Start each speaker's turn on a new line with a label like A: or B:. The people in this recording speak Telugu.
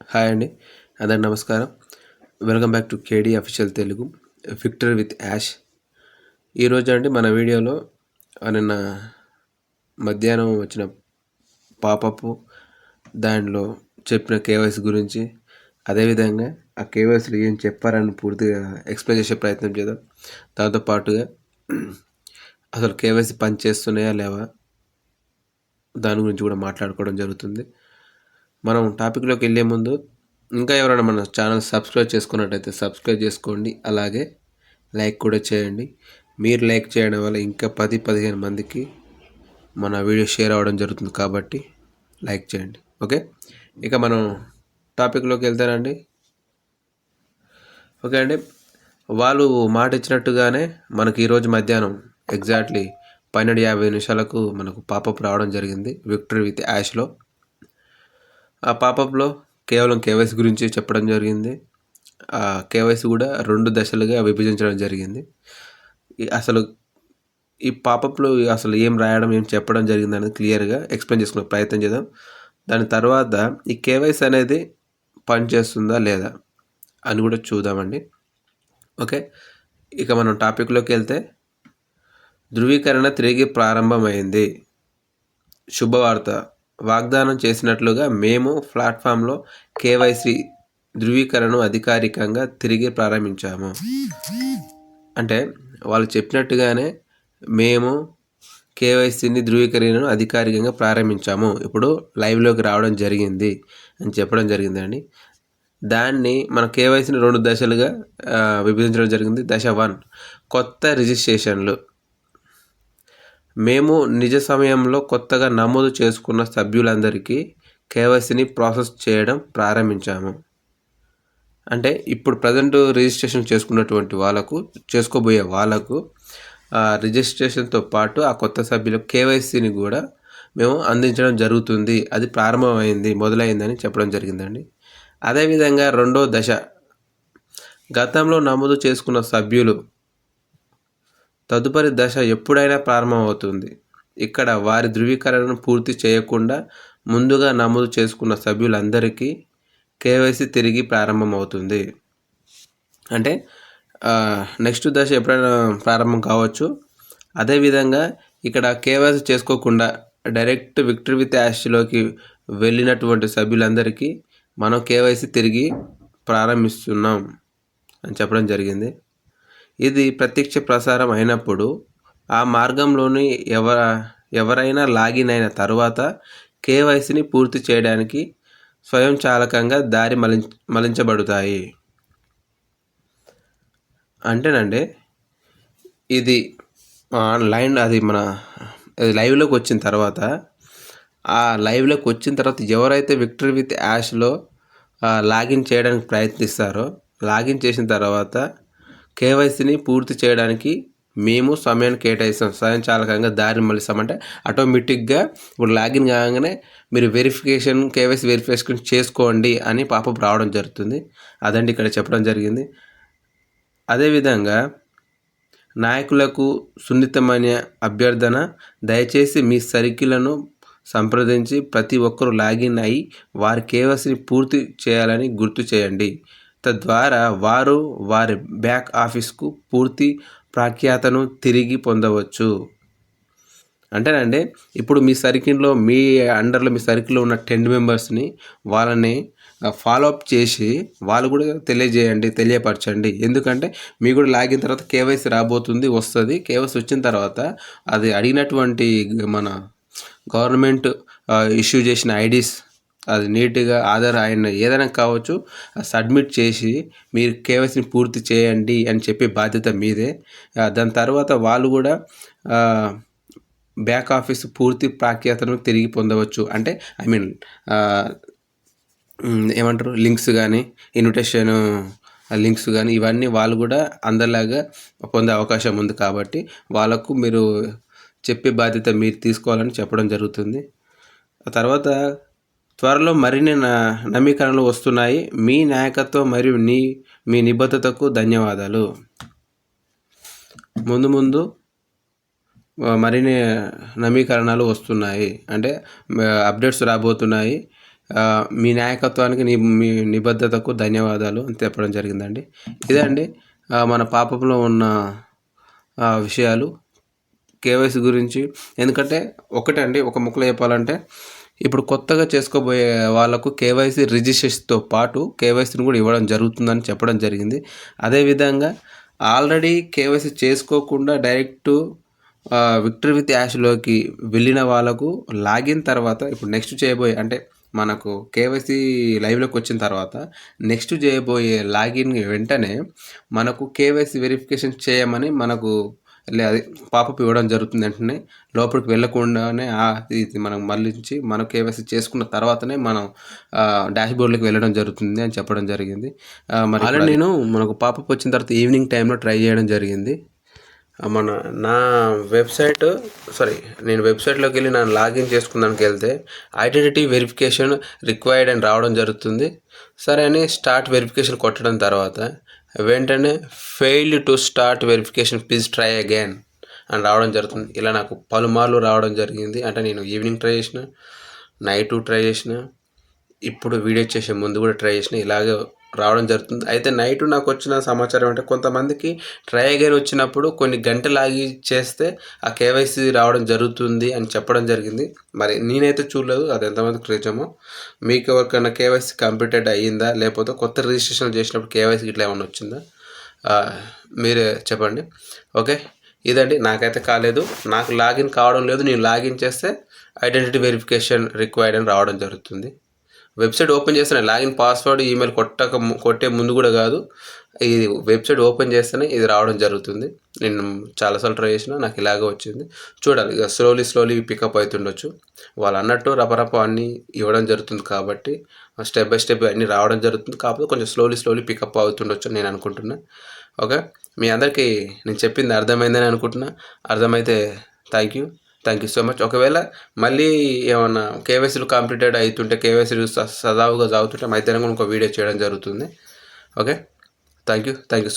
A: హాయ్ అండి. అందరికి నమస్కారం. Welcome back to KD official Telugu. Victor with ash. ఈరోజు అండి మన వీడియోలో నిన్న మధ్యాహ్నం వచ్చిన పాపప్ దానిలో చెప్పిన కేవైసీ గురించి అదేవిధంగా ఆ కేవైసీలు ఏం చెప్పారని పూర్తిగా ఎక్స్ప్లెయిన్ చేసే ప్రయత్నం చేద్దాం. దాంతోపాటుగా అసలు కేవైసీ పని చేస్తున్నాయా లేవా దాని గురించి కూడా మాట్లాడుకోవడం జరుగుతుంది. మనం టాపిక్లోకి వెళ్ళే ముందు ఇంకా ఎవరైనా మన ఛానల్ సబ్స్క్రైబ్ చేసుకున్నట్టయితే సబ్స్క్రైబ్ చేసుకోండి. అలాగే లైక్ కూడా చేయండి. మీరు లైక్ చేయడం వల్ల ఇంకా పది పదిహేను మందికి మన వీడియో షేర్ అవ్వడం జరుగుతుంది కాబట్టి లైక్ చేయండి. ఓకే ఇక మనం టాపిక్లోకి వెళ్తానండి. ఓకే అండి. వాళ్ళు మాట ఇచ్చినట్టుగానే మనకి ఈరోజు మధ్యాహ్నం ఎగ్జాక్ట్లీ పన్నెండు యాభై నిమిషాలకు మనకు పాపప్ రావడం జరిగింది. విక్టరీ విత్ యాష్లో ఆ పాపప్లో కేవలం కేవైసీ గురించి చెప్పడం జరిగింది. ఆ కేవైసీ కూడా రెండు దశలుగా విభజించడం జరిగింది. అసలు ఈ పాపప్లో అసలు ఏం రాయడం ఏం చెప్పడం జరిగింది అనేది క్లియర్గా ఎక్స్ప్లెయిన్ చేసుకునే ప్రయత్నం చేద్దాం. దాని తర్వాత ఈ కేవైసీ అనేది పనిచేస్తుందా లేదా అని కూడా చూద్దామండి. ఓకే? ఇక మనం టాపిక్లోకి వెళ్తే ధృవీకరణ తిరిగి ప్రారంభమైంది. శుభవార్త. వాగ్దానం చేసినట్లుగా మేము ప్లాట్ఫామ్లో కేవైసీ ధృవీకరణను అధికారికంగా తిరిగి ప్రారంభించాము. అంటే వాళ్ళు చెప్పినట్టుగానే మేము కేవైసీని ధృవీకరణను అధికారికంగా ప్రారంభించాము. ఇప్పుడు లైవ్లోకి రావడం జరిగింది అని చెప్పడం జరిగిందండి. దాన్ని మన కేవైసీని రెండు దశలుగా విభజించడం జరిగింది. దశ వన్ కొత్త రిజిస్ట్రేషన్లు. మేము నిజ సమయంలో కొత్తగా నమోదు చేసుకున్న సభ్యులందరికీ కేవైసీని ప్రాసెస్ చేయడం ప్రారంభించాము. అంటే ఇప్పుడు ప్రజెంట్ రిజిస్ట్రేషన్ చేసుకున్నటువంటి వాళ్ళకు చేసుకోబోయే వాళ్ళకు రిజిస్ట్రేషన్తో పాటు ఆ కొత్త సభ్యులకు కేవైసీని కూడా మేము అందించడం జరుగుతుంది. అది ప్రారంభమైంది మొదలైందని చెప్పడం జరిగిందండి. అదేవిధంగా రెండో దశ గతంలో నమోదు చేసుకున్న సభ్యులు తదుపరి దశ ఎప్పుడైనా ప్రారంభమవుతుంది. ఇక్కడ వారి ధృవీకరణను పూర్తి చేయకుండా ముందుగా నమోదు చేసుకున్న సభ్యులందరికీ కేవైసీ తిరిగి ప్రారంభమవుతుంది. అంటే నెక్స్ట్ దశ ఎప్పుడైనా ప్రారంభం కావచ్చు. అదేవిధంగా ఇక్కడ కేవైసీ చేసుకోకుండా డైరెక్ట్ విక్టరీ విత్ యాష్లోకి వెళ్ళినటువంటి సభ్యులందరికీ మనం కేవైసీ తిరిగి ప్రారంభిస్తున్నాం అని చెప్పడం జరిగింది. ఇది ప్రత్యక్ష ప్రసారం అయినప్పుడు ఆ మార్గంలోని ఎవ ఎవరైనా లాగిన్ అయిన తర్వాత కేవైసీని పూర్తి చేయడానికి స్వయంచాలకంగా దారి మలి మలించబడతాయి. అంటేనండి ఇది ఆన్లైన్ అది మన లైవ్లోకి వచ్చిన తర్వాత ఆ లైవ్లోకి వచ్చిన తర్వాత ఎవరైతే విక్టరీ విత్ యాష్లో లాగిన్ చేయడానికి ప్రయత్నిస్తారో లాగిన్ చేసిన తర్వాత కేవైసీని పూర్తి చేయడానికి మేము సమయాన్ని కేటాయిస్తాం. స్వయంచాలకంగా దారి మళ్ళిస్తామంటే ఆటోమేటిక్గా ఇప్పుడు లాగిన్ కాగానే మీరు వెరిఫికేషన్ కేవైసీ వెరిఫికేషన్ చేసుకోండి అని పాపప్ రావడం జరుగుతుంది. అదండి ఇక్కడ చెప్పడం జరిగింది. అదేవిధంగా నాయకులకు సున్నితమైన అభ్యర్థన దయచేసి మీ సర్కిల్ను సంప్రదించి ప్రతి ఒక్కరూ లాగిన్ అయి వారి కేవైసీని పూర్తి చేయాలని గుర్తు చేయండి. తద్వారా వారు వారి బ్యాక్ ఆఫీస్కు పూర్తి ప్రఖ్యాతను తిరిగి పొందవచ్చు. అంటేనండి ఇప్పుడు మీ సర్కిల్లో మీ అండర్లో మీ సర్కిల్లో ఉన్న టెన్ మెంబర్స్ని వాళ్ళని ఫాలో అప్ చేసి వాళ్ళు కూడా తెలియజేయండి తెలియపరచండి. ఎందుకంటే మీ కూడా లాగిన తర్వాత కేవైసీ రాబోతుంది వస్తుంది. కేవైసీ వచ్చిన తర్వాత అది అడిగినటువంటి మన గవర్నమెంట్ ఇష్యూ చేసిన ఐడీస్ అది నీట్గా ఆధార్ ఆయన ఏదైనా కావచ్చు సబ్మిట్ చేసి మీరు కేవైసీని పూర్తి చేయండి అని చెప్పే బాధ్యత మీదే. దాని తర్వాత వాళ్ళు కూడా బ్యాక్ ఆఫీస్ పూర్తి ప్రాఖ్యాతను తిరిగి పొందవచ్చు. అంటే ఐ మీన్ ఏమంటారు లింక్స్ కానీ ఇన్విటేషన్ లింక్స్ కానీ ఇవన్నీ వాళ్ళు కూడా అందరిలాగా పొందే అవకాశం ఉంది కాబట్టి వాళ్ళకు మీరు చెప్పే బాధ్యత మీరు తీసుకోవాలని చెప్పడం జరుగుతుంది. తర్వాత త్వరలో మరిన్ని నవీకరణలు వస్తున్నాయి. మీ నాయకత్వం మరియు నీ మీ నిబద్ధతకు ధన్యవాదాలు. ముందు ముందు మరిన్ని నవీకరణలు వస్తున్నాయి. అంటే అప్డేట్స్ రాబోతున్నాయి. మీ నాయకత్వానికి నీ మీ నిబద్ధతకు ధన్యవాదాలు అని చెప్పడం జరిగిందండి. ఇదండి మన పాపంలో ఉన్న విషయాలు. కేవైసీ గురించి ఎందుకంటే ఒకటండి ఒక ముక్కలు చెప్పాలంటే ఇప్పుడు కొత్తగా చేసుకోబోయే వాళ్ళకు కేవైసీ రిజిస్ట్రేషన్తో పాటు కేవైసీని కూడా ఇవ్వడం జరుగుతుందని చెప్పడం జరిగింది. అదేవిధంగా ఆల్రెడీ కేవైసీ చేసుకోకుండా డైరెక్ట్ విక్టరీ విత్ యాష్లోకి వెళ్ళిన వాళ్ళకు లాగిన్ తర్వాత ఇప్పుడు నెక్స్ట్ చేయబోయే అంటే మనకు కేవైసీ లైవ్లోకి వచ్చిన తర్వాత నెక్స్ట్ చేయబోయే లాగిన్ వెంటనే మనకు కేవైసీ వెరిఫికేషన్ చేయమని మనకు అది పాపప్ ఇవ్వడం జరుగుతుంది వెంటనే లోపలికి వెళ్ళకుండానే ఆ ఇది మనం మళ్ళించి మనం కేవైసీ చేసుకున్న తర్వాతనే మనం డాష్ బోర్డ్లోకి వెళ్ళడం జరుగుతుంది అని చెప్పడం జరిగింది. మరి ఆల్రెడీ నేను మనకు పాపప్ వచ్చిన తర్వాత ఈవినింగ్ టైంలో ట్రై చేయడం జరిగింది. మన నా వెబ్సైట్ సారీ నేను వెబ్సైట్లోకి వెళ్ళి నేను లాగిన్ చేసుకున్నానికి వెళ్తే ఐడెంటిటీ వెరిఫికేషన్ రిక్వైర్డ్ అని రావడం జరుగుతుంది. సరే అని స్టార్ట్ వెరిఫికేషన్ కొట్టడం తర్వాత వెంటనే failed to start verification please try again అని రావడం జరుగుతుంది. ఇలా నాకు పలుమార్లు రావడం జరిగింది. అంటే నేను ఈవినింగ్ ట్రై చేసిన నైట్ ట్రై చేసిన ఇప్పుడు వీడియో చేసే ముందు కూడా ట్రై చేసిన ఇలాగే రావడం జరుగుతుంది. అయితే నైట్ నాకు వచ్చిన సమాచారం అంటే కొంతమందికి ట్రై అగైన్ వచ్చినప్పుడు కొన్ని గంటలు ఆగి చేస్తే ఆ కేవైసీ రావడం జరుగుతుంది అని చెప్పడం జరిగింది. మరి నేనైతే చూడలేదు అది ఎంతమందికి నిజమో. మీకు ఎవరికైనా కేవైసీ కంప్లీటెడ్ అయ్యిందా? లేకపోతే కొత్త రిజిస్ట్రేషన్ చేసినప్పుడు కేవైసీ ఇట్లా ఏమైనా వచ్చిందా? మీరే చెప్పండి. ఓకే? ఇదండి. నాకైతే కాలేదు. నాకు లాగిన్ కావడం లేదు. నేను లాగిన్ చేస్తే ఐడెంటిటీ వెరిఫికేషన్ రిక్వైర్డ్ అని రావడం జరుగుతుంది. వెబ్సైట్ ఓపెన్ చేస్తేనే లాగిన్ పాస్వర్డ్ ఈమెయిల్ కొట్టక కొట్టే ముందు కూడా కాదు. ఇది వెబ్సైట్ ఓపెన్ చేస్తేనే ఇది రావడం జరుగుతుంది. నేను చాలాసార్లు ట్రై చేసిన నాకు ఇలాగే వచ్చింది. చూడాలి ఇక స్లోలీ స్లోలీ పికప్ అవుతుండొచ్చు వాళ్ళు అన్నట్టు రపరప అన్నీ ఇవ్వడం జరుగుతుంది కాబట్టి స్టెప్ బై స్టెప్ అన్నీ రావడం జరుగుతుంది. కాకపోతే కొంచెం స్లోలీ స్లోలీ పికప్ అవుతుండొచ్చు నేను అనుకుంటున్నా. ఓకే? మీ అందరికీ నేను చెప్పింది అర్థమైందని అనుకుంటున్నా. అర్థమైతే thank you thank you so much ఒకవేళ మళ్ళీ ఏమన్నా కేవైసీలు కంప్లీటెడ్ అవుతుంటే కేవైసీలు సదావుగా సజావుగా సాగుతుంటే మధ్యాహ్నం కూడా ఇంకో వీడియో చేయడం జరుగుతుంది. Okay thank you thank you so